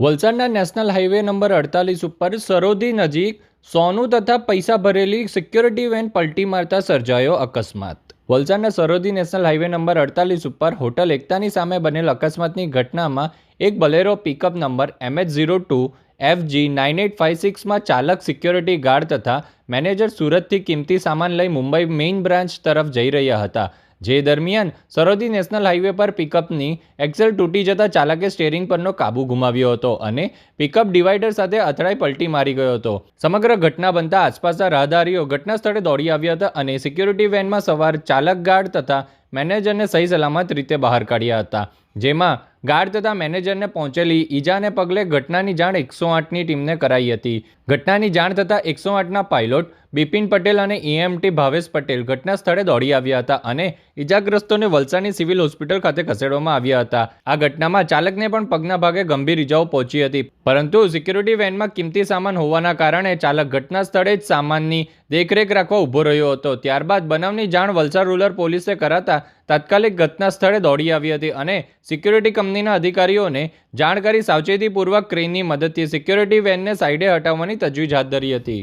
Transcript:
વલસાડના national highway number અડતાલીસ ઉપર સરોદી નજીક સોનું તથા પૈસા ભરેલી સિક્યોરિટી વેન પલટી મારતા સર્જાયો અકસ્માત. વલસાડના સરોદી નેશનલ હાઈવે નંબર અડતાલીસ ઉપર હોટલ એકતાની સામે બનેલ અકસ્માતની ઘટનામાં એક Bolero pickup number MH zero two FG nine eight five સિક્સમાં ચાલક સિક્યોરિટી ગાર્ડ તથા મેનેજર સુરતથી કિંમતી સામાન લઈ મુંબઈ મેઇન બ્રાન્ચ તરફ જઈ રહ્યા હતા. જે દરમિયાન સરહદી નેશનલ હાઈવે પર પિકઅપની એક્સેલ તૂટી જતા ચાલકે સ્ટેરિંગ પરનો કાબુ ગુમાવ્યો હતો અને પિકઅપ ડિવાઈડર સાથે અથડાઈ પલટી મારી ગયો હતો. સમગ્ર ઘટના બનતા આસપાસના રાહદારીઓ ઘટના સ્થળે દોડી આવ્યા હતા અને સિક્યુરિટી વેનમાં સવાર ચાલક ગાર્ડ તથા મેનેજરને સહી સલામત રીતે બહાર કાઢ્યા હતા. જેમાં ગાર્ડ તથા મેનેજરને પહોંચેલી ઈજાને પગલે ઘટનાની જાણ એકસો આઠની ટીમને કરાઈ હતી. ઘટનાની જાણ થતાં એકસો આઠના પાયલોટ બિપિન પટેલ અને ઈએમટી ભાવેશ પટેલ ઘટના સ્થળે દોડી આવ્યા હતા અને ઈજાગ્રસ્તોને વલસાડની સિવિલ હોસ્પિટલ ખાતે ખસેડવામાં આવ્યા હતા. આ ઘટનામાં ચાલકને પણ પગના ભાગે ગંભીર ઈજાઓ પહોંચી હતી. પરંતુ સિક્યુરિટી વેનમાં કિંમતી સામાન હોવાના કારણે ચાલક ઘટના સ્થળે જ સામાનની દેખરેખ રાખવા ઊભો રહ્યો હતો. ત્યારબાદ બનાવની જાણ વલસાડ રૂરલ પોલીસે કરાતા તાત્કાલિક ઘટના સ્થળે દોડી આવી હતી અને સિક્યુરિટી કંપનીના અધિકારીઓને જાણ કરી સાવચેતીપૂર્વક ક્રેનની મદદથી સિક્યુરિટી વેનને સાઇડે હટાવવાની તજવીજ હાથ ધરી હતી.